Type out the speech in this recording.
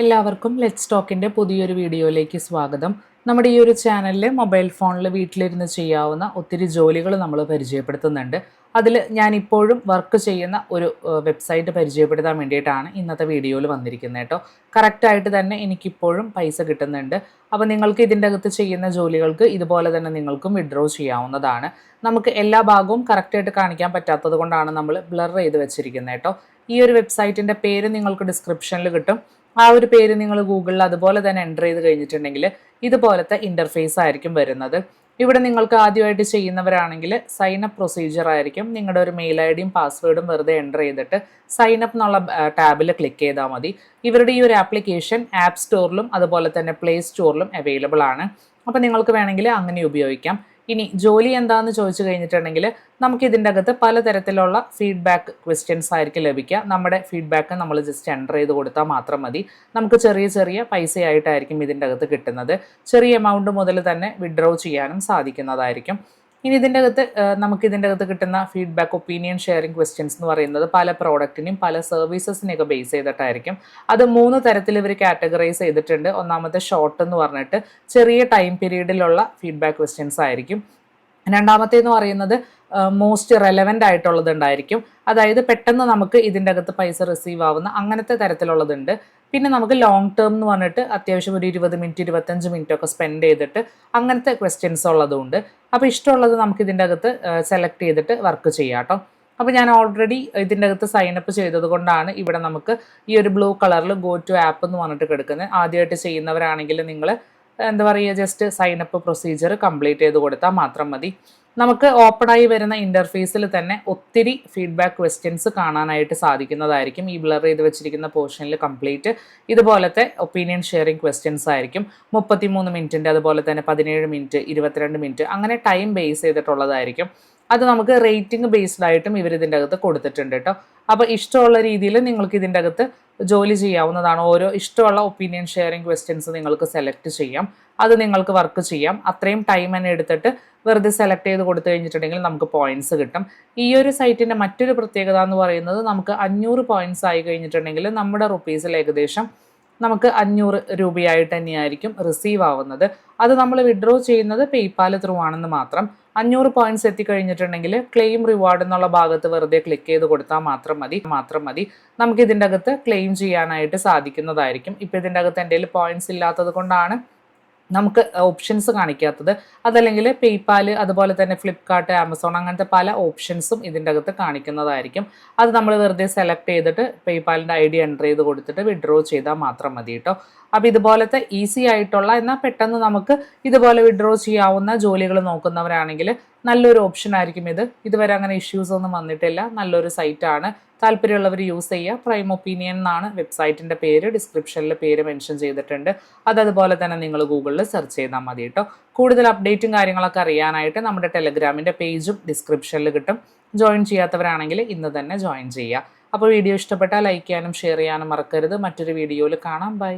എല്ലാവർക്കും ലെറ്റ്സ് ടോക്കിന്റെ പുതിയൊരു വീഡിയോയിലേക്ക് സ്വാഗതം. നമ്മുടെ ഈ ഒരു ചാനലിൽ മൊബൈൽ ഫോണിൽ വീട്ടിലിരുന്ന് ചെയ്യാവുന്ന ഒത്തിരി ജോലികൾ നമ്മൾ പരിചയപ്പെടുത്തുന്നുണ്ട്. അതിൽ ഞാൻ ഇപ്പോഴും വർക്ക് ചെയ്യുന്ന ഒരു വെബ്സൈറ്റ് പരിചയപ്പെടുത്താൻ വേണ്ടിയിട്ടാണ് ഇന്നത്തെ വീഡിയോയിൽ വന്നിരിക്കുന്നത് കേട്ടോ. കറക്റ്റായിട്ട് തന്നെ എനിക്കിപ്പോഴും പൈസ കിട്ടുന്നുണ്ട്. അപ്പോൾ നിങ്ങൾക്ക് ഇതിന്റെ അകത്ത് ചെയ്യുന്ന ജോലികൾക്ക് ഇതുപോലെ തന്നെ നിങ്ങൾക്കും വിഡ്രോ ചെയ്യാവുന്നതാണ്. നമുക്ക് എല്ലാ ഭാഗവും കറക്റ്റായിട്ട് കാണിക്കാൻ പറ്റാത്തത് കൊണ്ടാണ് നമ്മൾ ബ്ലർ ചെയ്ത് വെച്ചിരിക്കുന്നത് കേട്ടോ. ഈ ഒരു വെബ്സൈറ്റിന്റെ പേര് നിങ്ങൾക്ക് ഡിസ്ക്രിപ്ഷനിൽ കിട്ടും. ആ ഒരു പേര് നിങ്ങൾ ഗൂഗിളിൽ അതുപോലെ തന്നെ എന്റർ ചെയ്ത് കഴിഞ്ഞിട്ടുണ്ടെങ്കിൽ ഇതുപോലത്തെ ഇന്റർഫേസ് ആയിരിക്കും വരുന്നത്. ഇവിടെ നിങ്ങൾക്ക് ആദ്യമായിട്ട് ചെയ്യുന്നവരാണെങ്കിൽ സൈൻ അപ്പ് പ്രൊസീജിയർ ആയിരിക്കും. നിങ്ങളുടെ ഒരു മെയിൽ ഐ ഡിയും പാസ്വേഡും വെറുതെ എന്റർ ചെയ്തിട്ട് സൈൻ അപ്പ് എന്നുള്ള ടാബിൽ ക്ലിക്ക് ചെയ്താൽ മതി. ഇവരുടെ ഈ ഒരു ആപ്ലിക്കേഷൻ ആപ്പ് സ്റ്റോറിലും അതുപോലെ തന്നെ പ്ലേ സ്റ്റോറിലും അവൈലബിൾ ആണ്. അപ്പോൾ നിങ്ങൾക്ക് വേണമെങ്കിൽ അങ്ങനെ ഉപയോഗിക്കാം. ഇനി ജോലി എന്താണെന്ന് ചോദിച്ചു കഴിഞ്ഞിട്ടുണ്ടെങ്കിൽ നമുക്ക് ഇതിന്റെ അകത്ത് പലതരത്തിലുള്ള ഫീഡ്ബാക്ക് ക്വസ്റ്റ്യൻസ് ആയിരിക്കും ലഭിക്കുക. നമ്മുടെ ഫീഡ്ബാക്ക് നമ്മൾ ജസ്റ്റ് എന്റർ ചെയ്ത് കൊടുത്താൽ മാത്രം മതി. നമുക്ക് ചെറിയ ചെറിയ പൈസയായിട്ടായിരിക്കും ഇതിന്റെ അകത്ത് കിട്ടുന്നത്. ചെറിയ എമൗണ്ട് മുതൽ തന്നെ വിഡ്രോ ചെയ്യാനും സാധിക്കുന്നതായിരിക്കും. ഇനി ഇതിന്റെ അകത്ത് നമുക്ക് ഇതിന്റെ അകത്ത് കിട്ടുന്ന ഫീഡ്ബാക്ക് ഒപ്പീനിയൻ ഷെയറിംഗ് ക്വസ്റ്റ്യൻസ് എന്ന് പറയുന്നത് പല പ്രോഡക്റ്റിനെയും പല സർവീസസിനെയൊക്കെ ബേസ് ചെയ്തിട്ടായിരിക്കും. അത് മൂന്ന് തരത്തിൽ ഇവർ കാറ്റഗറൈസ് ചെയ്തിട്ടുണ്ട്. ഒന്നാമത്തെ ഷോർട്ട് എന്ന് പറഞ്ഞിട്ട് ചെറിയ ടൈം പീരീഡിലുള്ള ഫീഡ്ബാക്ക് ക്വസ്റ്റ്യൻസ് ആയിരിക്കും. രണ്ടാമത്തേന്ന് പറയുന്നത് മോസ്റ്റ് റെലവന്റ് ആയിട്ടുള്ളത് ഉണ്ടായിരിക്കും അതായത് പെട്ടെന്ന് നമുക്ക് ഇതിന്റെ അകത്ത് പൈസ റിസീവ് ആവുന്ന അങ്ങനത്തെ തരത്തിലുള്ളതുണ്ട്. പിന്നെ നമുക്ക് ലോങ് ടേം എന്ന് പറഞ്ഞിട്ട് അത്യാവശ്യം ഒരു ഇരുപത് മിനിറ്റ് ഇരുപത്തഞ്ച് മിനിറ്റ് ഒക്കെ സ്പെൻഡ് ചെയ്തിട്ട് അങ്ങനത്തെ ക്വസ്റ്റ്യൻസ് ഉള്ളതുകൊണ്ട് അപ്പോൾ ഇഷ്ടമുള്ളത് നമുക്ക് ഇതിന്റെ അകത്ത് സെലക്ട് ചെയ്തിട്ട് വർക്ക് ചെയ്യാം കേട്ടോ. അപ്പോൾ ഞാൻ ഓൾറെഡി ഇതിന്റെ അകത്ത് സൈൻ അപ്പ് ചെയ്തത് കൊണ്ടാണ് ഇവിടെ നമുക്ക് ഈ ഒരു ബ്ലൂ കളറിൽ ഗോ ടു ആപ്പ് എന്ന് പറഞ്ഞിട്ട് കിടക്കുന്നത് ആദ്യമായിട്ട് ചെയ്യുന്നവരാണെങ്കിൽ നിങ്ങൾ എന്താ പറയുക just sign up procedure complete ചെയ്ത് കൊടുത്താൽ മാത്രം മതി. നമുക്ക് ഓപ്പണായി വരുന്ന ഇന്റർഫേസിൽ തന്നെ ഒത്തിരി ഫീഡ്ബാക്ക് ക്വസ്റ്റ്യൻസ് കാണാനായിട്ട് സാധിക്കുന്നതായിരിക്കും. ഈ ബ്ലർ ചെയ്ത് വെച്ചിരിക്കുന്ന പോർഷനിൽ കംപ്ലീറ്റ് ഇതുപോലത്തെ ഒപ്പീനിയൻ ഷെയറിംഗ് ക്വസ്റ്റ്യൻസ് ആയിരിക്കും. മുപ്പത്തിമൂന്ന് മിനിറ്റിന്റെ അതുപോലെ തന്നെ പതിനേഴ് മിനിറ്റ് ഇരുപത്തിരണ്ട് മിനിറ്റ് അങ്ങനെ ടൈം ബേസ് ചെയ്തിട്ടുള്ളതായിരിക്കും. അത് നമുക്ക് റേറ്റിംഗ് ബേസ്ഡ് ആയിട്ടും ഇവർ ഇതിന്റെ അകത്ത് കൊടുത്തിട്ടുണ്ട് കേട്ടോ അപ്പോൾ ഇഷ്ടമുള്ള രീതിയിൽ നിങ്ങൾക്ക് ഇതിന്റെ അകത്ത് ജോലി ചെയ്യാവുന്നതാണ്. ഓരോ ഇഷ്ടമുള്ള ഒപ്പീനിയൻ ഷെയറിംഗ് ക്വസ്റ്റ്യൻസ് നിങ്ങൾക്ക് സെലക്ട് ചെയ്യാം. അത് നിങ്ങൾക്ക് വർക്ക് ചെയ്യാം. അത്രയും ടൈം തന്നെ എടുത്തിട്ട് വെറുതെ സെലക്ട് ചെയ്ത് കൊടുത്തു കഴിഞ്ഞിട്ടുണ്ടെങ്കിൽ നമുക്ക് പോയിന്റ്സ് കിട്ടും. ഈ ഒരു സൈറ്റിന്റെ മറ്റൊരു പ്രത്യേകത എന്ന് പറയുന്നത് നമുക്ക് അഞ്ഞൂറ് പോയിന്റ്സ് ആയി കഴിഞ്ഞിട്ടുണ്ടെങ്കിൽ നമ്മുടെ റുപ്പീസിൽ ഏകദേശം നമുക്ക് അഞ്ഞൂറ് രൂപയായിട്ട് തന്നെയായിരിക്കും റിസീവ് ആവുന്നത്. അത് നമ്മൾ വിഡ്രോ ചെയ്യുന്നത് പേയ്പാൽ ത്രൂ ആണെന്ന് മാത്രം. അഞ്ഞൂറ് പോയിന്റ്സ് എത്തിക്കഴിഞ്ഞിട്ടുണ്ടെങ്കിൽ ക്ലെയിം റിവാർഡ് എന്നുള്ള ഭാഗത്ത് വെറുതെ ക്ലിക്ക് ചെയ്ത് കൊടുത്താൽ മാത്രം മതി. മാത്രം മതി. നമുക്ക് ഇതിന്റെ അകത്ത് ക്ലെയിം ചെയ്യാനായിട്ട് സാധിക്കുന്നതായിരിക്കും. ഇപ്പം ഇതിന്റെ അകത്ത് എന്റെ പോയിന്റ്സ് ഇല്ലാത്തത് കൊണ്ടാണ് നമുക്ക് ഓപ്ഷൻസ് കാണിക്കാത്തത്. അതല്ലെങ്കിൽ പേയ്പാൽ അതുപോലെ തന്നെ ഫ്ലിപ്കാർട്ട് ആമസോൺ അങ്ങനത്തെ പല ഓപ്ഷൻസും ഇതിന്റെ അകത്ത് കാണിക്കുന്നതായിരിക്കും. അത് നമ്മൾ വെറുതെ സെലക്ട് ചെയ്തിട്ട് പേയ്പാലിന്റെ ഐ ഡി എന്റർ ചെയ്ത് കൊടുത്തിട്ട് വിഡ്രോ ചെയ്താൽ മാത്രം മതി കേട്ടോ. അപ്പോൾ ഇതുപോലത്തെ ഈസി ആയിട്ടുള്ള എന്നാൽ പെട്ടെന്ന് നമുക്ക് ഇതുപോലെ വിഡ്രോ ചെയ്യാവുന്ന ജോലികൾ നോക്കുന്നവരാണെങ്കിൽ നല്ലൊരു ഓപ്ഷൻ ആയിരിക്കും ഇത്. ഇതുവരെ അങ്ങനെ ഇഷ്യൂസ് ഒന്നും വന്നിട്ടില്ല. നല്ലൊരു സൈറ്റാണ് താല്പര്യമുള്ളവർ യൂസ് ചെയ്യുക. പ്രൈം ഒപ്പീനിയൻ എന്നാണ് വെബ്സൈറ്റിന്റെ പേര്. ഡിസ്ക്രിപ്ഷനിൽ പേര് മെൻഷൻ ചെയ്തിട്ടുണ്ട്. അത് അതുപോലെ തന്നെ നിങ്ങൾ ഗൂഗിളിൽ സെർച്ച് ചെയ്താൽ മതി കേട്ടോ കൂടുതൽ അപ്ഡേറ്റും കാര്യങ്ങളൊക്കെ അറിയാനായിട്ട് നമ്മുടെ ടെലഗ്രാമിന്റെ പേജും ഡിസ്ക്രിപ്ഷനിൽ കിട്ടും. ജോയിൻ ചെയ്യാത്തവരാണെങ്കിൽ ഇന്ന് തന്നെ ജോയിൻ ചെയ്യുക. അപ്പോൾ വീഡിയോ ഇഷ്ടപ്പെട്ടാൽ ലൈക്ക് ചെയ്യാനും ഷെയർ ചെയ്യാനും മറക്കരുത്. മറ്റൊരു വീഡിയോയിൽ കാണാം. ബൈ